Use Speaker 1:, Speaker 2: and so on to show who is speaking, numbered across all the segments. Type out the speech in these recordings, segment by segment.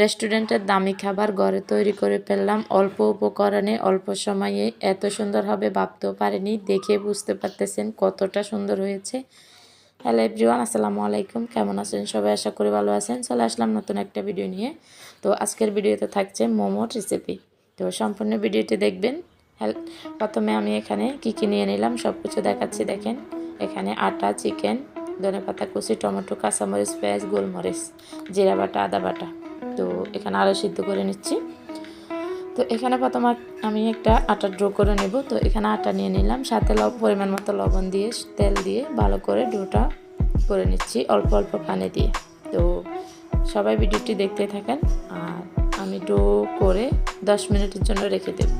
Speaker 1: রেস্টুরেন্টের দামি খাবার ঘরে তৈরি করে ফেললাম। অল্প উপকরণে অল্প সময়ে। এত সুন্দর হবে ভাবতেও পারিনি। দেখে বুঝতে পারতেছেন কতটা সুন্দর হয়েছে। হ্যালো এভরিওয়ান, আসসালামু আলাইকুম। কেমন আছেন? সবাই আশা করি ভালো আছেন। চলে আসলাম নতুন একটা ভিডিও নিয়ে। তো আজকের ভিডিওতে থাকছে মোমোর রেসিপি তো সম্পূর্ণ ভিডিওটি দেখবেন। প্রথমে আমি এখানে কী কী নিয়ে নিলাম সব কিছু দেখাচ্ছি। দেখেন, এখানে আটা, চিকেন ধনে পাতা কুচি, টমেটো, কাঁচামরিচ, পেঁয়াজ, গোলমরিচ, জিরা বাটা, আদা বাটা। তো এখানে আলু সিদ্ধ করে নিচ্ছি। তো এখানে প্রথম আমি একটা আটা ড্রো করে নেব। তো এখানে আটা নিয়ে নিলাম। সাথে পরিমাণ মতো লবণ দিয়ে, তেল দিয়ে ভালো করে ডোটা করে নিচ্ছি অল্প অল্প পানি দিয়ে। তো সবাই ভিডিওটি দেখতে থাকেন। আর আমি ডো করে দশ মিনিটের জন্য রেখে দেব।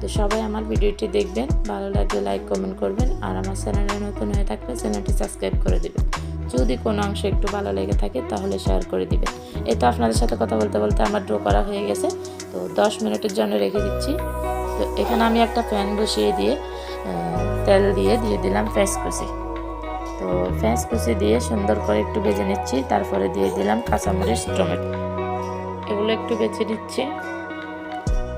Speaker 1: তো সবাই আমার ভিডিওটি দেখবেন, ভালো লাগলে লাইক কমেন্ট করবেন, আর আমার চ্যানেলে নতুন হয়ে থাকলে চ্যানেলটি সাবস্ক্রাইব করে দেবেন। যদি কোনো অংশ একটু ভালো লেগে থাকে তাহলে শেয়ার করে দিবেন। এই তো আপনাদের সাথে কথা বলতে বলতে আমার ড্র করা হয়ে গেছে, তো দশ মিনিটের জন্য রেখে দিচ্ছি। তো এখানে আমি একটা ফ্যান বসিয়ে দিয়ে তেল দিয়ে দিয়ে দিলাম ফ্যাস কুচি। তো ফ্যাস কুচি দিয়ে সুন্দর করে একটু ভেজে নিচ্ছি, তারপরে দিয়ে দিলাম কাঁচামরিচ, টমেটো। এগুলো একটু বেছে নিচ্ছি।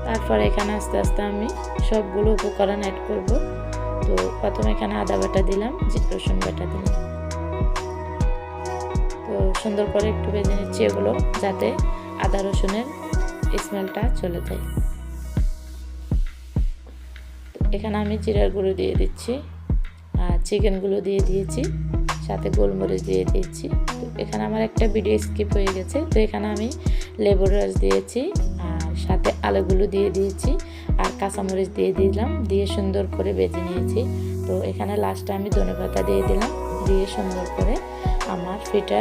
Speaker 1: তারপরে এখানে আস্তে আস্তে আমি সবগুলো উপকরণ অ্যাড করব। তো প্রথমে এখানে আদা বাটা দিলাম রসুন বাটা দিলাম। তো সুন্দর করে একটু ভেজে নিচ্ছি এগুলো, যাতে আদা, রসুনের স্মেলটা চলে যায়। এখানে আমি জিরার গুঁড়ো দিয়ে দিচ্ছি, আর চিকেনগুলো দিয়ে দিয়েছি, সাথে গোলমরিচ দিয়ে দিয়েছি। তো এখানে আমার একটা ভিডিও স্কিপ হয়ে গেছে। তো এখানে আমি লেবুর রস দিয়েছি আলুগুলো দিয়ে দিয়েছি আর কাঁচামরিচ দিয়ে দিলাম, দিয়ে সুন্দর করে বেজে নিয়েছি। তো এখানে লাস্টে আমি ধনে পাতা দিয়ে দিলাম, দিয়ে সুন্দর করে আমার ফিটা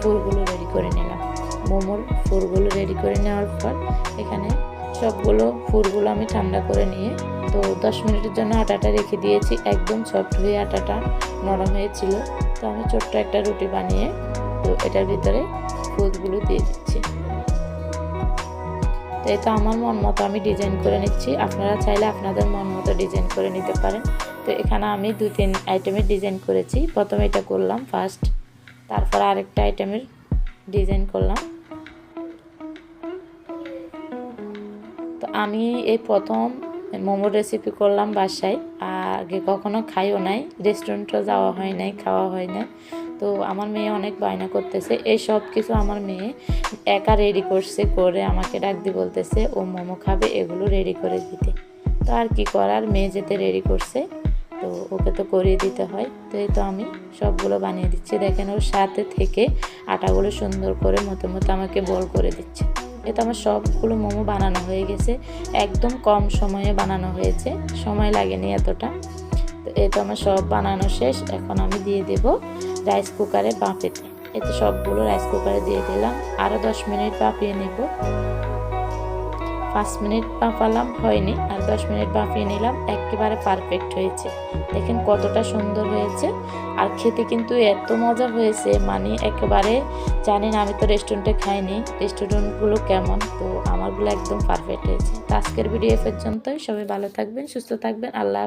Speaker 1: ফুলগুলো রেডি করে নিলাম। মোমোর ফুলগুলো রেডি করে নেওয়ার পর এখানে সবগুলো ফুলগুলো আমি ঠান্ডা করে নিয়ে, তো দশ মিনিটের জন্য আটাটা রেখে দিয়েছি। একদম সফট হয়ে আটাটা নরম হয়েছিল। তো আমি ছোট্ট একটা রুটি বানিয়ে, তো এটার ভিতরে ফুলগুলো দিয়ে দিচ্ছি। তো এটা আমার মন মতো আমি ডিজাইন করে নিচ্ছি। আপনারা চাইলে আপনাদের মন মতো ডিজাইন করে নিতে পারেন। তো এখানে আমি দু তিন আইটেমের ডিজাইন করেছি। প্রথমে এটা করলাম ফার্স্ট তারপর আরেকটা আইটেমের ডিজাইন করলাম। তো আমি এই প্রথম মোমোর রেসিপি করলাম বাসায়। আগে কখনো খাইও নাই রেস্টুরেন্টও যাওয়া হয় নাই, খাওয়া হয় না তো আমার মেয়ে অনেক বায়না করতেছে। এই সব কিছু আমার মেয়ে একা রেডি করছে, করে আমাকে ডাক বলতেছে, ও মোমো খাবে, এগুলো রেডি করে দিতে। তো আর কি করার, মেয়ে যেতে রেডি করছে, তো ওকে তো করিয়ে দিতে হয়। তো এই তো আমি সবগুলো বানিয়ে দিচ্ছি। দেখেন ওর সাথে থেকে আটাগুলো সুন্দর করে মতো মতো আমাকে বল করে দিচ্ছে। এতো আমার সবগুলো মোমো বানানো হয়ে গেছে। একদম কম সময়ে বানানো হয়েছে। সময় লাগেনি এতটা। তো এতে আমার সব বানানো শেষ। এখন আমি দিয়ে দেব রাইস কুকারে বাঁপেতে এতে সবগুলো রাইস কুকারে দিয়ে দিলাম। আরও দশ মিনিট বাঁপিয়ে নেব। পাঁচ মিনিট বাঁপালাম, হয়নি। আর দশ মিনিট বাঁপিয়ে নিলাম, একেবারে পারফেক্ট হয়েছে। দেখেন কতটা সুন্দর হয়েছে। আর খেতে কিন্তু এত মজা হয়েছে মানে একেবারে জানি না আমি তো রেস্টুরেন্টে খাইনি। রেস্টুরেন্টগুলো কেমন? তো আমারগুলো একদম পারফেক্ট হয়েছে। তো আজকের ভিডিও পর্যন্তই। সবাই ভালো থাকবেন, সুস্থ থাকবেন। আল্লাহ